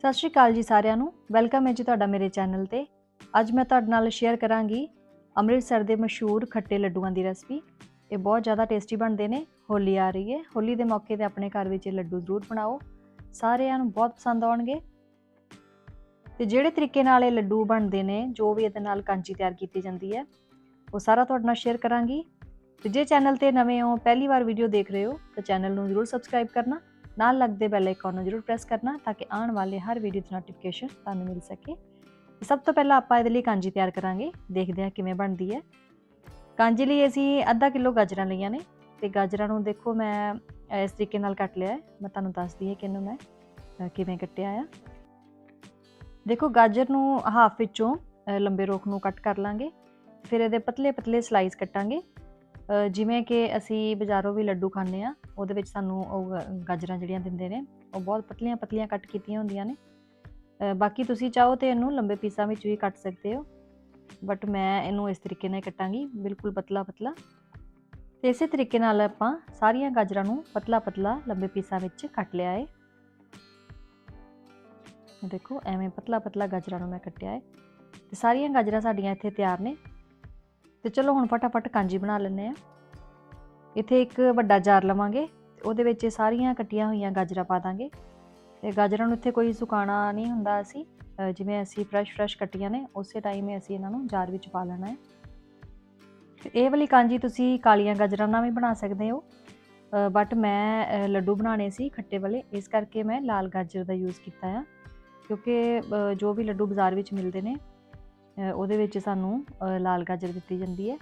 ਸਤਿ ਸ਼੍ਰੀ ਅਕਾਲ ਜੀ ਸਾਰਿਆਂ ਨੂੰ। ਵੈਲਕਮ ਹੈ ਜੀ ਤੁਹਾਡਾ ਮੇਰੇ ਚੈਨਲ ਤੇ। ਅੱਜ ਮੈਂ ਤੁਹਾਡੇ ਨਾਲ ਸ਼ੇਅਰ ਕਰਾਂਗੀ ਅੰਮ੍ਰਿਤਸਰ ਦੇ ਮਸ਼ਹੂਰ ਖੱਟੇ ਲੱਡੂਆਂ ਦੀ ਰੈਸਪੀ ਇਹ ਬਹੁਤ ਜ਼ਿਆਦਾ ਟੇਸਟੀ ਬਣਦੇ ਨੇ। ਹੋਲੀ ਆ ਰਹੀ ਹੈ। ਹੋਲੀ ਦੇ ਮੌਕੇ ਤੇ ਆਪਣੇ ਘਰ ਵਿੱਚ ਇਹ ਲੱਡੂ ਜ਼ਰੂਰ ਬਣਾਓ। ਸਾਰਿਆਂ ਨੂੰ ਬਹੁਤ ਪਸੰਦ ਆਉਣਗੇ। ਤੇ ਜਿਹੜੇ ਤਰੀਕੇ ਨਾਲ ਇਹ ਲੱਡੂ ਬਣਦੇ ਨੇ, ਜੋ ਵੀ ਇਹਦੇ ਨਾਲ ਕਾਂਚੀ ਤਿਆਰ ਕੀਤੀ ਜਾਂਦੀ ਹੈ, ਉਹ ਸਾਰਾ ਤੁਹਾਡੇ ਨਾਲ ਸ਼ੇਅਰ ਕਰਾਂਗੀ। ਤੇ ਜੇ ਚੈਨਲ ਤੇ ਨਵੇਂ ਹੋ, ਪਹਿਲੀ ਵਾਰ ਵੀਡੀਓ ਦੇਖ ਰਹੇ ਹੋ, ਤਾਂ ਚੈਨਲ ਨੂੰ ਜ਼ਰੂਰ ਸਬਸਕ੍ਰਾਈਬ ਕਰਨਾ। ਨਾਲ ਲੱਗਦੇ ਬੈਲ ਆਈਕਨ ਨੂੰ ਜ਼ਰੂਰ ਪ੍ਰੈਸ ਕਰਨਾ ਤਾਂ ਕਿ ਆਉਣ ਵਾਲੇ ਹਰ ਵੀਡੀਓ ਦੀ ਨੋਟੀਫਿਕੇਸ਼ਨ ਤੁਹਾਨੂੰ ਮਿਲ ਸਕੇ। ਸਭ ਤੋਂ ਪਹਿਲਾਂ ਆਪਾਂ ਇਹਦੇ ਲਈ ਕਾਂਜੀ ਤਿਆਰ ਕਰਾਂਗੇ। ਦੇਖਦੇ ਹਾਂ ਕਿਵੇਂ ਬਣਦੀ ਹੈ। ਕਾਂਜੀ ਲਈ ਅਸੀਂ ਅੱਧਾ ਕਿਲੋ ਗਾਜਰਾਂ ਲਈਆਂ ਨੇ ਤੇ ਗਾਜਰਾਂ ਨੂੰ ਦੇਖੋ ਮੈਂ ਇਸ ਤਰੀਕੇ ਨਾਲ ਕੱਟ ਲਿਆ ਹੈ। ਮੈਂ ਤੁਹਾਨੂੰ ਦੱਸਦੀ ਹਾਂ ਕਿ ਇਹਨੂੰ ਮੈਂ ਕਿਵੇਂ ਕੱਟਿਆ ਆ। ਦੇਖੋ ਗਾਜਰ ਨੂੰ ਹਾਫ ਵਿੱਚੋਂ ਲੰਬੇ ਰੋਕ ਨੂੰ ਕੱਟ ਕਰ ਲਾਂਗੇ। ਫਿਰ ਇਹਦੇ ਪਤਲੇ ਪਤਲੇ ਸਲਾਈਸ ਕੱਟਾਂਗੇ। ਜਿਵੇਂ ਕਿ ਅਸੀਂ ਬਾਜ਼ਾਰੋਂ ਵੀ ਲੱਡੂ ਖਾਂਦੇ ਆ ਉਹਦੇ ਵਿੱਚ ਸਾਨੂੰ ਉਹ ਗ- ਗਾਜਰਾਂ ਜਿਹੜੀਆਂ ਦਿੰਦੇ ਨੇ, ਉਹ ਬਹੁਤ ਪਤਲੀਆਂ ਪਤਲੀਆਂ ਕੱਟ ਕੀਤੀਆਂ ਹੁੰਦੀਆਂ ਨੇ। ਬਾਕੀ ਤੁਸੀਂ ਚਾਹੋ ਤੇ ਇਹਨੂੰ ਲੰਬੇ ਪੀਸਾਂ ਵਿੱਚ ਵੀ ਕੱਟ ਸਕਦੇ ਹੋ ਬਟ ਮੈਂ ਇਹਨੂੰ ਇਸ ਤਰੀਕੇ ਨਾਲ ਕੱਟਾਂਗੀ, ਬਿਲਕੁਲ ਪਤਲਾ ਪਤਲਾ। ਤੇ ਇਸੇ ਤਰੀਕੇ ਨਾਲ ਆਪਾਂ ਸਾਰੀਆਂ ਗਾਜਰਾਂ ਨੂੰ ਪਤਲਾ ਪਤਲਾ ਲੰਬੇ ਪੀਸਾਂ ਵਿੱਚ ਕੱਟ ਲਿਆ ਹੈ ਦੇਖੋ, ਐਵੇਂ ਪਤਲਾ ਪਤਲਾ ਗਾਜਰਾਂ ਨੂੰ ਮੈਂ ਕੱਟਿਆ ਹੈ ਤੇ ਸਾਰੀਆਂ ਗਾਜਰਾਂ ਸਾਡੀਆਂ ਇੱਥੇ ਤਿਆਰ ਨੇ ਤੇ ਚਲੋ ਹੁਣ ਫਟਾਫਟ ਕਾਂਜੀ ਬਣਾ ਲੈਂਦੇ ਆ ਇੱਥੇ ਇੱਕ ਵੱਡਾ ਜਾਰ ਲਵਾਂਗੇ ਉਹਦੇ ਵਿੱਚ ਇਹ ਸਾਰੀਆਂ ਕੱਟੀਆਂ ਹੋਈਆਂ ਗਾਜਰਾਂ ਪਾ ਦਾਂਗੇ। ਤੇ ਗਾਜਰਾਂ ਨੂੰ ਇੱਥੇ ਕੋਈ ਸੁਕਾਣਾ ਨਹੀਂ ਹੁੰਦਾ ਅਸੀਂ। ਜਿਵੇਂ ਅਸੀਂ ਫਰੈਸ਼ ਫਰੈਸ਼ ਕੱਟੀਆਂ ਨੇ, ਉਸੇ ਟਾਈਮ ਹੀ ਅਸੀਂ ਇਹਨਾਂ ਨੂੰ ਜਾਰ ਵਿੱਚ ਪਾ ਲੈਣਾ ਹੈ। ਤੇ ਇਹ ਵਾਲੀ ਕਾਂਜੀ ਤੁਸੀਂ ਕਾਲੀਆਂ ਗਾਜਰਾਂ ਨਾਲ ਵੀ ਬਣਾ ਸਕਦੇ ਹੋ। ਬਟ ਮੈਂ ਲੱਡੂ ਬਣਾਉਣੇ ਸੀ ਖੱਟੇ ਵਾਲੇ, ਇਸ ਕਰਕੇ ਮੈਂ ਲਾਲ ਗਾਜਰ ਦਾ ਯੂਜ਼ ਕੀਤਾ ਆ। ਕਿਉਂਕਿ ਜੋ ਵੀ ਲੱਡੂ ਬਾਜ਼ਾਰ ਵਿੱਚ ਮਿਲਦੇ ਨੇ ਉਹਦੇ ਵਿੱਚ ਸਾਨੂੰ ਲਾਲ ਗਾਜਰ ਦਿੱਤੀ ਜਾਂਦੀ ਹੈ।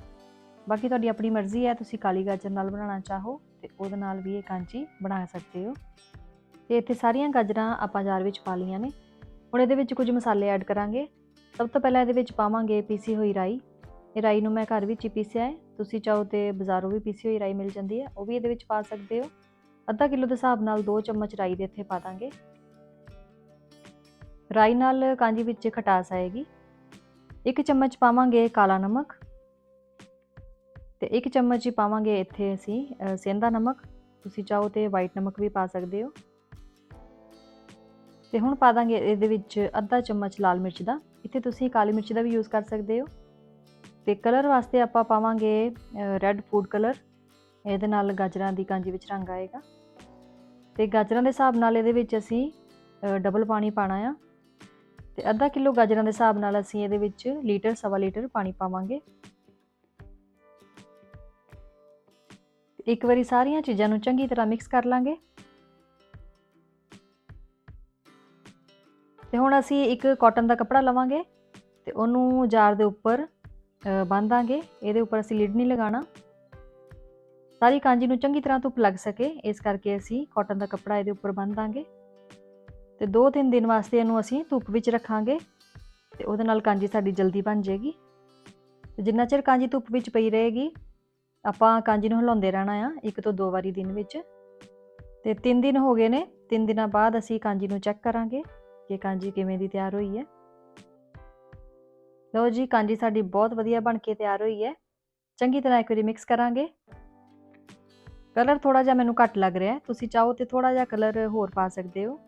ਬਾਕੀ ਤੁਹਾਡੀ ਆਪਣੀ ਮਰਜ਼ੀ ਹੈ, ਤੁਸੀਂ ਕਾਲੀ ਗਾਜਰ ਨਾਲ ਬਣਾਉਣਾ ਚਾਹੋ ਤੇ ਉਹਦੇ ਨਾਲ ਵੀ ਇਹ ਕਾਂਜੀ ਬਣਾ ਸਕਦੇ ਹੋ। ਤੇ ਇੱਥੇ ਸਾਰੀਆਂ ਗਾਜਰਾਂ ਆਪਾਂ ਜਾਰ ਵਿੱਚ ਪਾ ਲਈਆਂ ਨੇ। ਹੁਣ ਇਹਦੇ ਵਿੱਚ ਕੁਝ ਮਸਾਲੇ ਐਡ ਕਰਾਂਗੇ। ਸਭ ਤੋਂ ਪਹਿਲਾਂ ਇਹਦੇ ਵਿੱਚ ਪਾਵਾਂਗੇ ਪੀਸੀ ਹੋਈ ਰਾਈ। ਇਹ ਰਾਈ ਨੂੰ ਮੈਂ ਘਰ ਵਿੱਚ ਹੀ ਪੀਸਿਆ ਹੈ। ਤੁਸੀਂ ਚਾਹੋ ਤੇ ਬਾਜ਼ਾਰੋਂ ਵੀ ਪੀਸੀ ਹੋਈ ਰਾਈ ਮਿਲ ਜਾਂਦੀ ਹੈ। ਉਹ ਵੀ ਇਹਦੇ ਵਿੱਚ ਪਾ ਸਕਦੇ ਹੋ। ਅੱਧਾ ਕਿਲੋ ਦੇ ਹਿਸਾਬ ਨਾਲ 2 ਚਮਚ ਰਾਈ ਦੇ ਇੱਥੇ ਪਾ ਦਾਂਗੇ। ਰਾਈ ਨਾਲ ਕਾਂਜੀ ਵਿੱਚ ਖਟਾਸ ਆਏਗੀ। ਇੱਕ ਚਮਚ ਪਾਵਾਂਗੇ ਕਾਲਾ ਨਮਕ ਤੇ ਇੱਕ ਚਮਚ ਹੀ ਪਾਵਾਂਗੇ ਇੱਥੇ ਅਸੀਂ ਅ, ਸੇਂਦਾ ਨਮਕ। ਤੁਸੀਂ ਚਾਹੋ ਤੇ ਵਾਈਟ ਨਮਕ ਵੀ ਪਾ ਸਕਦੇ ਹੋ। ਤੇ ਹੁਣ ਪਾ ਦਾਂਗੇ ਇਹਦੇ ਵਿੱਚ ਅੱਧਾ ਚਮਚ ਲਾਲ ਮਿਰਚ ਦਾ। ਇੱਥੇ ਤੁਸੀਂ ਕਾਲੀ ਮਿਰਚ ਦਾ ਵੀ ਯੂਜ਼ ਕਰ ਸਕਦੇ ਹੋ। ਤੇ ਕਲਰ ਵਾਸਤੇ ਆਪਾਂ ਪਾਵਾਂਗੇ ਰੈੱਡ ਫੂਡ ਕਲਰ ਇਹਦੇ ਨਾਲ ਗਾਜਰਾਂ ਦੀ ਕਾਂਜੀ ਵਿੱਚ ਰੰਗ ਆਏਗਾ। ਤੇ ਗਾਜਰਾਂ ਦੇ ਹਿਸਾਬ ਨਾਲ ਇਹਦੇ ਵਿੱਚ ਅਸੀਂ ਡਬਲ ਪਾਣੀ ਪਾਣਾ ਆ। ਤੇ ਅੱਧਾ ਕਿਲੋ ਗਾਜਰਾਂ ਦੇ ਹਿਸਾਬ ਨਾਲ ਅਸੀਂ ਇਹਦੇ ਵਿੱਚ ਲੀਟਰ ਸਵਾ ਲੀਟਰ ਪਾਣੀ ਪਾਵਾਂਗੇ। ਇੱਕ ਵਾਰੀ ਸਾਰੀਆਂ ਚੀਜ਼ਾਂ ਨੂੰ ਚੰਗੀ ਤਰ੍ਹਾਂ ਮਿਕਸ ਕਰ ਲਾਂਗੇ। ਤੇ ਹੁਣ ਅਸੀਂ ਇੱਕ ਕਾਟਨ ਦਾ ਕੱਪੜਾ ਲਵਾਂਗੇ ਤੇ ਉਹਨੂੰ ਜਾਰ ਦੇ ਉੱਪਰ ਅ, ਬੰਨ੍ਹਾਂਗੇ ਇਹਦੇ ਉੱਪਰ ਅਸੀਂ ਲਿਡ ਨਹੀਂ ਲਗਾਉਣਾ। ਸਾਰੀ ਕਾਂਜੀ ਨੂੰ ਚੰਗੀ ਤਰ੍ਹਾਂ ਧੁੱਪ ਲੱਗ ਸਕੇ ਇਸ ਕਰਕੇ ਅਸੀਂ ਕਾਟਨ ਦਾ ਕੱਪੜਾ ਇਹਦੇ ਉੱਪਰ ਬੰਨ੍ਹ ਦਾਂਗੇ ਤੇ 2-3 ਦਿਨ ਵਾਸਤੇ ਇਹਨੂੰ ਅਸੀਂ ਧੁੱਪ ਵਿੱਚ ਰੱਖਾਂਗੇ ਤੇ ਉਹਦੇ ਨਾਲ ਕਾਂਜੀ ਸਾਡੀ ਜਲਦੀ ਬਣ ਜਾਏਗੀ। ਤੇ ਜਿੰਨਾ ਚਿਰ ਕਾਂਜੀ ਧੁੱਪ ਵਿੱਚ ਪਈ ਰਹੇਗੀ, ਆਪਾਂ ਕਾਂਜੀ ਨੂੰ ਹਿਲਾਉਂਦੇ ਰਹਿਣਾ ਆ ਇੱਕ ਤੋਂ ਦੋ ਵਾਰੀ ਦਿਨ ਵਿੱਚ। ਤੇ 3 ਦਿਨ ਹੋ ਗਏ ਨੇ 3 ਦਿਨਾਂ ਬਾਅਦ ਅਸੀਂ ਕਾਂਜੀ ਨੂੰ ਚੈੱਕ ਕਰਾਂਗੇ ਕਿ ਕਾਂਜੀ ਕਿਵੇਂ ਦੀ ਤਿਆਰ ਹੋਈ ਹੈ। ਲਓ ਜੀ, ਕਾਂਜੀ ਸਾਡੀ ਬਹੁਤ ਵਧੀਆ ਬਣ ਕੇ ਤਿਆਰ ਹੋਈ ਹੈ। ਚੰਗੀ ਤਰ੍ਹਾਂ ਇੱਕ ਵਾਰੀ ਮਿਕਸ ਕਰਾਂਗੇ। ਕਲਰ ਥੋੜਾ ਜਿਹਾ ਮੈਨੂੰ ਘੱਟ ਲੱਗ ਰਿਹਾ, ਤੁਸੀਂ ਚਾਹੋ ਤੇ ਥੋੜਾ ਜਿਹਾ ਕਲਰ ਹੋਰ ਪਾ ਸਕਦੇ ਹੋ।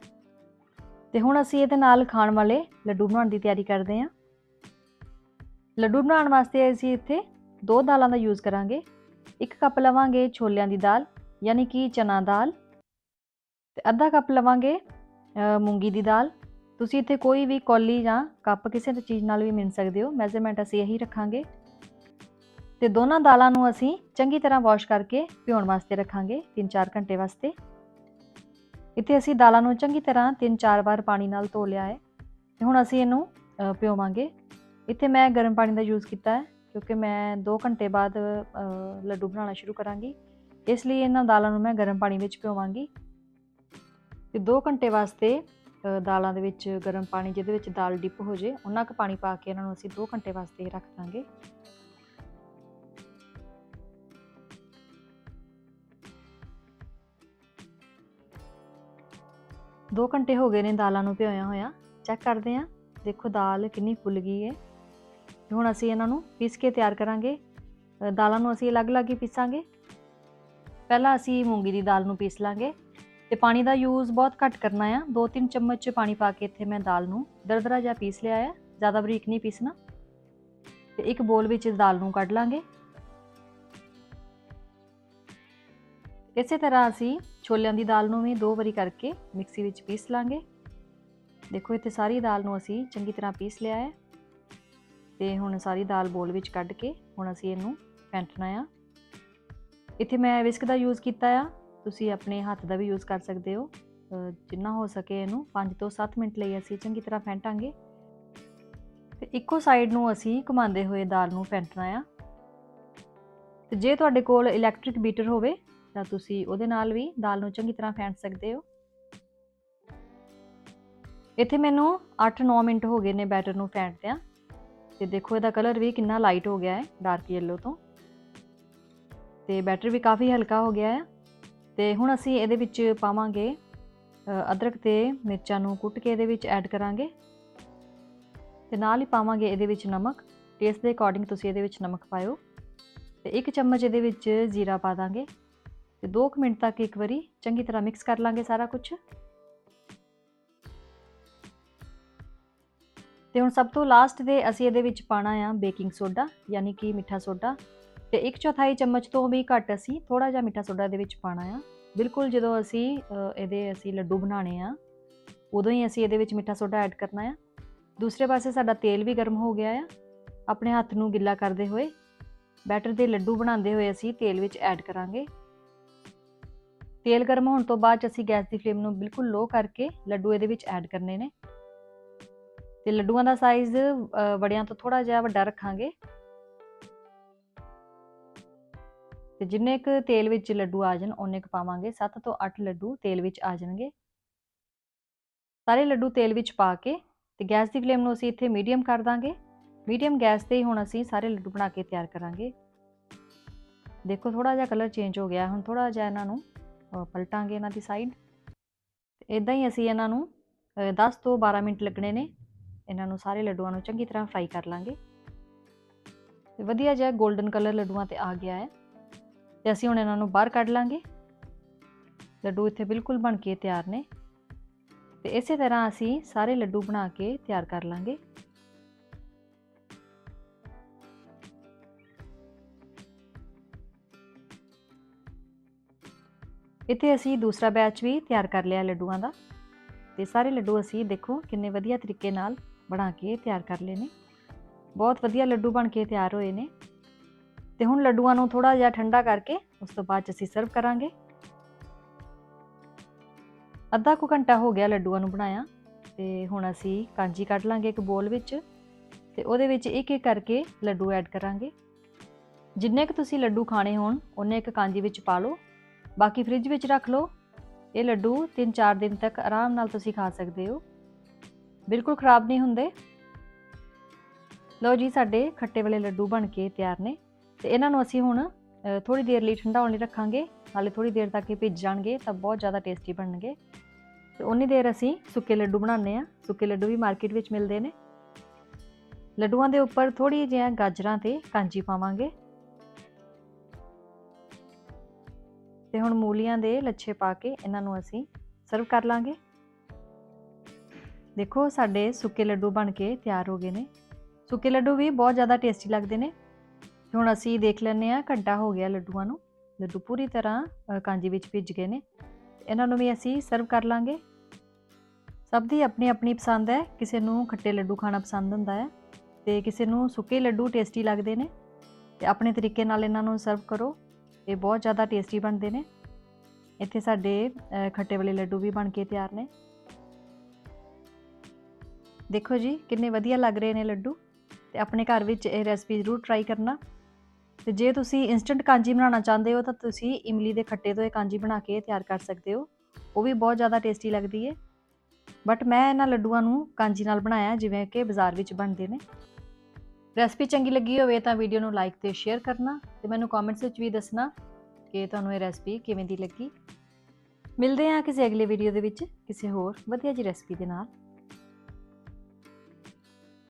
ਤੇ ਹੁਣ ਅਸੀਂ ਇਹਦੇ ਨਾਲ ਖਾਣ ਵਾਲੇ ਲੱਡੂ ਬਣਾਉਣ ਦੀ ਤਿਆਰੀ ਕਰਦੇ ਹਾਂ। ਲੱਡੂ ਬਣਾਉਣ ਵਾਸਤੇ ਅਸੀਂ ਇੱਥੇ ਦੋ ਦਾਲਾਂ ਦਾ ਯੂਜ਼ ਕਰਾਂਗੇ। ਇੱਕ ਕੱਪ ਲਵਾਂਗੇ ਛੋਲਿਆਂ ਦੀ ਦਾਲ, ਯਾਨੀ ਕਿ ਚਨਾ ਦਾਲ। ਤੇ ਅੱਧਾ ਕੱਪ ਲਵਾਂਗੇ ਮੂੰਗੀ ਦੀ ਦਾਲ। ਤੁਸੀਂ ਇੱਥੇ ਕੋਈ ਵੀ ਕੌਲੀ ਜਾਂ ਕੱਪ ਕਿਸੇ ਚੀਜ਼ ਨਾਲ ਵੀ ਮਿਲ ਸਕਦੇ ਹੋ। ਮੈਜ਼ਰਮੈਂਟ ਅਸੀਂ ਇਹੀ ਰੱਖਾਂਗੇ। ਤੇ ਦੋਨਾਂ ਦਾਲਾਂ ਨੂੰ ਅਸੀਂ ਚੰਗੀ ਤਰ੍ਹਾਂ ਵਾਸ਼ ਕਰਕੇ ਭਿਉਣ ਵਾਸਤੇ ਰੱਖਾਂਗੇ 3-4 ਘੰਟੇ ਵਾਸਤੇ। ਇੱਥੇ ਅਸੀਂ ਦਾਲਾਂ ਨੂੰ ਚੰਗੀ ਤਰ੍ਹਾਂ 3-4 ਵਾਰ ਪਾਣੀ ਨਾਲ ਧੋ ਲਿਆ ਹੈ ਤੇ ਹੁਣ ਅਸੀਂ ਇਹਨੂੰ ਪਿਓਵਾਂਗੇ। ਇੱਥੇ ਮੈਂ ਗਰਮ ਪਾਣੀ ਦਾ ਯੂਜ਼ ਕੀਤਾ ਹੈ, ਕਿਉਂਕਿ ਮੈਂ 2 ਘੰਟੇ ਬਾਅਦ ਲੱਡੂ ਬਣਾਉਣਾ ਸ਼ੁਰੂ ਕਰਾਂਗੀ। ਇਸ ਲਈ ਇਹਨਾਂ ਦਾਲਾਂ ਨੂੰ ਮੈਂ ਗਰਮ ਪਾਣੀ ਵਿੱਚ ਭਿਓਵਾਂਗੀ ਤੇ 2 ਘੰਟੇ ਵਾਸਤੇ ਦਾਲਾਂ ਦੇ ਵਿੱਚ ਗਰਮ ਪਾਣੀ ਜਿਹਦੇ ਵਿੱਚ ਦਾਲ ਡਿਪ ਹੋ ਜੇ, ਉਹਨਾਂ ਕੁ ਪਾਣੀ ਪਾ ਕੇ ਇਹਨਾਂ ਨੂੰ ਅਸੀਂ 2 ਘੰਟੇ ਵਾਸਤੇ ਰੱਖ ਦਾਂਗੇ। ਦੋ ਘੰਟੇ ਹੋ ਗਏ ਨੇ ਦਾਲਾਂ ਨੂੰ ਭਿਓਇਆ ਹੋਇਆ। ਚੈੱਕ ਕਰਦੇ ਹਾਂ। ਦੇਖੋ ਦਾਲ ਕਿੰਨੀ ਫੁੱਲ ਗਈ ਹੈ ਤੇ ਹੁਣ ਅਸੀਂ ਇਹਨਾਂ ਨੂੰ ਪੀਸ ਕੇ ਤਿਆਰ ਕਰਾਂਗੇ। ਦਾਲਾਂ ਨੂੰ ਅਸੀਂ ਅਲੱਗ-ਅਲੱਗ ਹੀ ਪੀਸਾਂਗੇ। ਪਹਿਲਾਂ ਅਸੀਂ ਮੂੰਗੀ ਦੀ ਦਾਲ ਨੂੰ ਪੀਸ ਲਾਂਗੇ ਤੇ ਪਾਣੀ ਦਾ ਯੂਜ਼ ਬਹੁਤ ਘੱਟ ਕਰਨਾ ਆ। 2-3 ਚਮਚ ਪਾਣੀ ਪਾ ਕੇ ਇੱਥੇ ਮੈਂ ਦਾਲ ਨੂੰ ਦਰਦਰਾ ਜਿਹਾ ਪੀਸ ਲਿਆ ਆ। ਜ਼ਿਆਦਾ ਬਰੀਕ ਨਹੀਂ ਪੀਸਣਾ। ਤੇ ਇੱਕ ਬੋਲ ਵਿੱਚ ਦਾਲ ਨੂੰ ਕੱਢ ਲਾਂਗੇ। ਇਸੇ ਤਰ੍ਹਾਂ ਅਸੀਂ ਛੋਲਿਆਂ ਦੀ ਦਾਲ ਨੂੰ ਵੀ ਦੋ ਵਾਰੀ ਕਰਕੇ ਮਿਕਸੀ ਵਿੱਚ ਪੀਸ ਲਾਂਗੇ। ਦੇਖੋ, ਇੱਥੇ ਸਾਰੀ ਦਾਲ ਨੂੰ ਅਸੀਂ ਚੰਗੀ ਤਰ੍ਹਾਂ ਪੀਸ ਲਿਆ ਹੈ। ਤੇ ਹੁਣ ਸਾਰੀ ਦਾਲ ਬੋਲ ਵਿੱਚ ਕੱਢ ਕੇ ਹੁਣ ਅਸੀਂ ਇਹਨੂੰ ਫੈਂਟਣਾ ਆ। ਇੱਥੇ ਮੈਂ ਵਿਸਕ ਦਾ ਯੂਜ਼ ਕੀਤਾ ਆ। ਤੁਸੀਂ ਆਪਣੇ ਹੱਥ ਦਾ ਵੀ ਯੂਜ਼ ਕਰ ਸਕਦੇ ਹੋ। ਜਿੰਨਾ ਹੋ ਸਕੇ ਇਹਨੂੰ 5 ਤੋਂ 7 ਮਿੰਟ ਲਈ ਅਸੀਂ ਚੰਗੀ ਤਰ੍ਹਾਂ ਫੈਂਟਾਂਗੇ। ਤੇ ਇੱਕੋ ਸਾਈਡ ਨੂੰ ਅਸੀਂ ਘੁਮਾਉਂਦੇ ਹੋਏ ਦਾਲ ਨੂੰ ਫੈਂਟਣਾ ਆ। ਤੇ ਜੇ ਤੁਹਾਡੇ ਕੋਲ ਇਲੈਕਟ੍ਰਿਕ ਬੀਟਰ ਹੋਵੇ ਤਾਂ ਤੁਸੀਂ ਉਹਦੇ ਨਾਲ ਵੀ ਦਾਲ ਨੂੰ ਚੰਗੀ ਤਰ੍ਹਾਂ ਫੈਂਟ ਸਕਦੇ ਹੋ। ਇੱਥੇ ਮੈਨੂੰ 8-9 ਮਿੰਟ ਹੋ ਗਏ ਨੇ ਬੈਟਰ ਨੂੰ ਫੈਂਟਦਿਆਂ। ਤੇ ਦੇਖੋ ਇਹਦਾ ਕਲਰ ਵੀ ਕਿੰਨਾ ਲਾਈਟ ਹੋ ਗਿਆ ਹੈ, ਡਾਰਕ ਯੈਲੋ ਤੋਂ। ਤੇ ਬੈਟਰ ਵੀ ਕਾਫੀ ਹਲਕਾ ਹੋ ਗਿਆ ਹੈ। ਤੇ ਹੁਣ ਅਸੀਂ ਇਹਦੇ ਵਿੱਚ ਪਾਵਾਂਗੇ ਅਦਰਕ ਤੇ ਮਿਰਚਾਂ ਨੂੰ ਕੁੱਟ ਕੇ ਇਹਦੇ ਵਿੱਚ ਐਡ ਕਰਾਂਗੇ। ਤੇ ਨਾਲ ਹੀ ਪਾਵਾਂਗੇ ਇਹਦੇ ਵਿੱਚ ਨਮਕ। ਟੇਸਟ ਦੇ ਅਕੋਰਡਿੰਗ ਤੁਸੀਂ ਇਹਦੇ ਵਿੱਚ ਨਮਕ ਪਾਇਓ। ਤੇ ਇੱਕ ਚਮਚ ਇਹਦੇ ਵਿੱਚ ਜ਼ੀਰਾ ਪਾ ਦਾਂਗੇ। ਤੇ 2 ਮਿੰਟ ਤੱਕ ਇੱਕ ਵਾਰੀ ਚੰਗੀ ਤਰ੍ਹਾਂ ਮਿਕਸ ਕਰ ਲਾਂਗੇ ਸਾਰਾ ਕੁਝ ਤੇ ਹੁਣ ਸਭ ਤੋਂ ਲਾਸਟ ਦੇ ਅਸੀਂ ਇਹਦੇ ਵਿੱਚ ਪਾਣਾ ਆ ਬੇਕਿੰਗ ਸੋਡਾ ਯਾਨੀ ਕਿ ਮਿੱਠਾ ਸੋਡਾ। ਤੇ ਇੱਕ ਚੌਥਾਈ ਚਮਚ ਤੋਂ ਵੀ ਘੱਟ ਅਸੀਂ ਥੋੜਾ ਜਿਹਾ ਮਿੱਠਾ ਸੋਡਾ ਇਹਦੇ ਵਿੱਚ ਪਾਣਾ ਆ। ਬਿਲਕੁਲ ਜਦੋਂ ਅਸੀਂ ਇਹਦੇ ਅਸੀਂ ਲੱਡੂ ਬਣਾਣੇ ਆ, ਉਦੋਂ ਹੀ ਅਸੀਂ ਇਹਦੇ ਵਿੱਚ ਮਿੱਠਾ ਸੋਡਾ ਐਡ ਕਰਨਾ ਆ। ਦੂਸਰੇ ਪਾਸੇ ਸਾਡਾ ਤੇਲ ਵੀ ਗਰਮ ਹੋ ਗਿਆ ਆ। ਆਪਣੇ ਹੱਥ ਨੂੰ ਗਿੱਲਾ ਕਰਦੇ ਹੋਏ ਬੈਟਰ ਦੇ ਲੱਡੂ ਬਣਾਉਂਦੇ ਹੋਏ ਅਸੀਂ ਤੇਲ ਵਿੱਚ ਐਡ ਕਰਾਂਗੇ। ਤੇਲ ਗਰਮ ਹੋਣ ਤੋਂ ਬਾਅਦ 'ਚ ਅਸੀਂ ਗੈਸ ਦੀ ਫਲੇਮ ਨੂੰ ਬਿਲਕੁਲ ਲੋ ਕਰਕੇ ਲੱਡੂ ਇਹਦੇ ਵਿੱਚ ਐਡ ਕਰਨੇ ਨੇ। ਤੇ ਲੱਡੂਆਂ ਦਾ ਸਾਈਜ਼ ਵੜਿਆਂ ਤੋਂ ਥੋੜਾ ਜਿਹਾ ਵੱਡਾ ਰੱਖਾਂਗੇ। ਤੇ ਜਿੰਨੇ ਕੁ ਤੇਲ ਵਿੱਚ ਲੱਡੂ ਆ ਜਾਣ ਉਹਨੇ ਕੁ ਪਾਵਾਂਗੇ। 7 ਤੋਂ 8 ਲੱਡੂ ਤੇਲ ਵਿੱਚ ਆ ਜਾਣਗੇ। ਸਾਰੇ ਲੱਡੂ ਤੇਲ ਵਿੱਚ ਪਾ ਕੇ ਤੇ ਗੈਸ ਦੀ ਫਲੇਮ ਨੂੰ ਅਸੀਂ ਇੱਥੇ ਮੀਡੀਅਮ ਕਰ ਦਾਂਗੇ। ਮੀਡੀਅਮ ਗੈਸ ਤੇ ਹੀ ਹੁਣ ਅਸੀਂ ਸਾਰੇ ਲੱਡੂ ਬਣਾ ਕੇ ਤਿਆਰ ਕਰਾਂਗੇ। ਦੇਖੋ ਥੋੜਾ ਜਿਹਾ ਕਲਰ ਚੇਂਜ ਹੋ ਗਿਆ। ਹੁਣ ਥੋੜਾ ਜਿਹਾ ਇਹਨਾਂ ਨੂੰ ਪਲਟਾਂਗੇ ਇਹਨਾਂ ਦੀ ਸਾਈਡ ਇਦਾਂ ਹੀ ਅਸੀਂ ਇਹਨਾਂ ਨੂੰ ਅ, 10 ਤੋਂ 12 ਮਿੰਟ ਲੱਗਣੇ ਨੇ। ਇਹਨਾਂ ਨੂੰ ਸਾਰੇ ਲੱਡੂਆਂ ਨੂੰ ਚੰਗੀ ਤਰ੍ਹਾਂ ਫਰਾਈ ਕਰ ਲਾਂਗੇ। ਤੇ ਵਧੀਆ ਜਿਹਾ 골ਡਨ ਕਲਰ ਲੱਡੂਆਂ ਤੇ ਆ ਗਿਆ ਹੈ। ਤੇ ਅਸੀਂ ਹੁਣ ਇਹਨਾਂ ਨੂੰ ਬਾਹਰ ਕੱਢ ਲਾਂਗੇ। ਲੱਡੂ ਇੱਥੇ ਬਿਲਕੁਲ ਬਣ ਕੇ ਤਿਆਰ ਨੇ। ਤੇ ਇਸੇ ਤਰ੍ਹਾਂ ਅਸੀਂ ਸਾਰੇ ਲੱਡੂ ਬਣਾ ਕੇ ਤਿਆਰ ਕਰ ਲਾਂਗੇ। ਇੱਥੇ ਅਸੀਂ ਦੂਸਰਾ ਬੈਚ ਵੀ ਤਿਆਰ ਕਰ ਲਿਆ ਲੱਡੂਆਂ ਦਾ। ਤੇ ਸਾਰੇ ਲੱਡੂ ਅਸੀਂ ਦੇਖੋ ਕਿੰਨੇ ਵਧੀਆ ਤਰੀਕੇ ਨਾਲ ਬਣਾ ਕੇ ਤਿਆਰ ਕਰ ਲਏ ਨੇ। ਬਹੁਤ ਵਧੀਆ ਲੱਡੂ ਬਣ ਕੇ ਤਿਆਰ ਹੋਏ ਨੇ। ਤੇ ਹੁਣ ਲੱਡੂਆਂ ਨੂੰ ਥੋੜਾ ਜਿਹਾ ਠੰਡਾ ਕਰਕੇ ਉਸ ਤੋਂ ਬਾਅਦ 'ਚ ਅਸੀਂ ਸਰਵ ਕਰਾਂਗੇ। ਅੱਧਾ ਕੁ ਘੰਟਾ ਹੋ ਗਿਆ ਲੱਡੂਆਂ ਨੂੰ ਬਣਾਇਆ। ਤੇ ਹੁਣ ਅਸੀਂ ਕਾਂਜੀ ਕੱਢ ਲਾਂਗੇ ਇੱਕ ਬੋਲ ਵਿੱਚ। ਤੇ ਉਹਦੇ ਵਿੱਚ ਇੱਕ ਇੱਕ ਕਰਕੇ ਲੱਡੂ ਐਡ ਕਰਾਂਗੇ। ਜਿੰਨੇ ਕੁ ਤੁਸੀਂ ਲੱਡੂ ਖਾਣੇ ਹੋਣ, ਉਹਨੇ ਇੱਕ ਕਾਂਜੀ ਵਿੱਚ ਪਾ ਲਓ। ਬਾਕੀ ਫ੍ਰਿਜ ਵਿੱਚ ਰੱਖ ਲਓ। ਇਹ ਲੱਡੂ 3-4 ਦਿਨ ਤੱਕ ਆਰਾਮ ਨਾਲ ਤੁਸੀਂ ਖਾ ਸਕਦੇ ਹੋ। ਬਿਲਕੁਲ ਖਰਾਬ ਨਹੀਂ ਹੁੰਦੇ। ਲਓ ਜੀ, ਸਾਡੇ ਖੱਟੇ ਵਾਲੇ ਲੱਡੂ ਬਣ ਕੇ ਤਿਆਰ ਨੇ। ਤੇ ਇਹਨਾਂ ਨੂੰ ਅਸੀਂ ਹੁਣ ਥੋੜੀ ਦੇਰ ਲਈ ਠੰਡਾ ਹੋਣ ਲਈ ਰੱਖਾਂਗੇ। ਨਾਲੇ ਥੋੜੀ ਦੇਰ ਤੱਕ ਇਹ ਭਿੱਜ ਜਾਣਗੇ ਤਾਂ ਬਹੁਤ ਜ਼ਿਆਦਾ ਟੇਸਟੀ ਬਣਨਗੇ। ਤੇ ਉਨੀ ਦੇਰ ਅਸੀਂ ਸੁੱਕੇ ਲੱਡੂ ਬਣਾਉਂਦੇ ਆ ਸੁੱਕੇ ਲੱਡੂ ਵੀ ਮਾਰਕੀਟ ਵਿੱਚ ਮਿਲਦੇ ਨੇ। ਲੱਡੂਆਂ ਦੇ ਉੱਪਰ ਥੋੜੀ ਜਿਹੀਆਂ ਗਾਜਰਾਂ ਤੇ ਕਾਂਜੀ ਪਾਵਾਂਗੇ। ਤੇ ਹੁਣ ਮੂਲੀਆਂ ਦੇ ਲੱਛੇ ਪਾ ਕੇ ਇਹਨਾਂ ਨੂੰ ਅਸੀਂ ਸਰਵ ਕਰ ਲਾਂਗੇ। ਦੇਖੋ ਸਾਡੇ ਸੁੱਕੇ ਲੱਡੂ ਬਣ ਕੇ ਤਿਆਰ ਹੋ ਗਏ ਨੇ। ਸੁੱਕੇ ਲੱਡੂ ਵੀ ਬਹੁਤ ਜ਼ਿਆਦਾ ਟੇਸਟੀ ਲੱਗਦੇ ਨੇ। ਹੁਣ ਅਸੀਂ ਦੇਖ ਲੈਂਦੇ ਆ ਘੰਟਾ ਹੋ ਗਿਆ ਲੱਡੂਆਂ ਨੂੰ। ਲੱਡੂ ਪੂਰੀ ਤਰ੍ਹਾਂ ਕਾਂਜੀ ਵਿੱਚ ਭਿੱਜ ਗਏ ਨੇ। ਇਹਨਾਂ ਨੂੰ ਵੀ ਅਸੀਂ ਸਰਵ ਕਰ ਲਾਂਗੇ। ਸਭ ਦੀ ਆਪਣੀ ਆਪਣੀ ਪਸੰਦ ਹੈ। ਕਿਸੇ ਨੂੰ ਖੱਟੇ ਲੱਡੂ ਖਾਣਾ ਪਸੰਦ ਹੁੰਦਾ ਹੈ ਤੇ ਕਿਸੇ ਨੂੰ ਸੁੱਕੇ ਲੱਡੂ ਟੇਸਟੀ ਲੱਗਦੇ ਨੇ। ਤੇ ਆਪਣੇ ਤਰੀਕੇ ਨਾਲ ਇਹਨਾਂ ਨੂੰ ਸਰਵ ਕਰੋ। ਇਹ ਬਹੁਤ ਜ਼ਿਆਦਾ ਟੇਸਟੀ ਬਣਦੇ ਨੇ। ਇੱਥੇ ਸਾਡੇ ਖੱਟੇ ਵਾਲੇ ਲੱਡੂ ਵੀ ਬਣ ਕੇ ਤਿਆਰ ਨੇ। ਦੇਖੋ ਜੀ, ਕਿੰਨੇ ਵਧੀਆ ਲੱਗ ਰਹੇ ਨੇ ਲੱਡੂ। ਤੇ ਆਪਣੇ ਘਰ ਵਿੱਚ ਇਹ ਰੈਸਪੀ ਜ਼ਰੂਰ ਟਰਾਈ ਕਰਨਾ। ਤੇ ਜੇ ਤੁਸੀਂ ਇਨਸਟੈਂਟ ਕਾਂਜੀ ਬਣਾਉਣਾ ਚਾਹੁੰਦੇ ਹੋ, ਤਾਂ ਤੁਸੀਂ ਇਮਲੀ ਦੇ ਖੱਟੇ ਤੋਂ ਇਹ ਕਾਂਜੀ ਬਣਾ ਕੇ ਤਿਆਰ ਕਰ ਸਕਦੇ ਹੋ। ਉਹ ਵੀ ਬਹੁਤ ਜ਼ਿਆਦਾ ਟੇਸਟੀ ਲੱਗਦੀ ਹੈ ਬਟ ਮੈਂ ਇਹਨਾਂ ਲੱਡੂਆਂ ਨੂੰ ਕਾਂਜੀ ਨਾਲ ਬਣਾਇਆ, ਜਿਵੇਂ ਕਿ ਬਾਜ਼ਾਰ ਵਿੱਚ ਬਣਦੇ ਨੇ। ਰੈਸਪੀ ਚੰਗੀ ਲੱਗੀ ਹੋਵੇ ਤਾਂ ਵੀਡੀਓ ਨੂੰ ਲਾਈਕ ਤੇ ਸ਼ੇਅਰ ਕਰਨਾ ਤੇ ਮੈਨੂੰ ਕਮੈਂਟਸ ਵਿੱਚ ਵੀ ਦੱਸਣਾ ਕਿ ਤੁਹਾਨੂੰ ਇਹ ਰੈਸਪੀ ਕਿਵੇਂ ਦੀ ਲੱਗੀ। ਮਿਲਦੇ ਹਾਂ ਕਿਸੇ ਅਗਲੇ ਵੀਡੀਓ ਦੇ ਵਿੱਚ ਕਿਸੇ ਹੋਰ ਵਧੀਆ ਜੀ ਰੈਸਪੀ ਦੇ ਨਾਲ।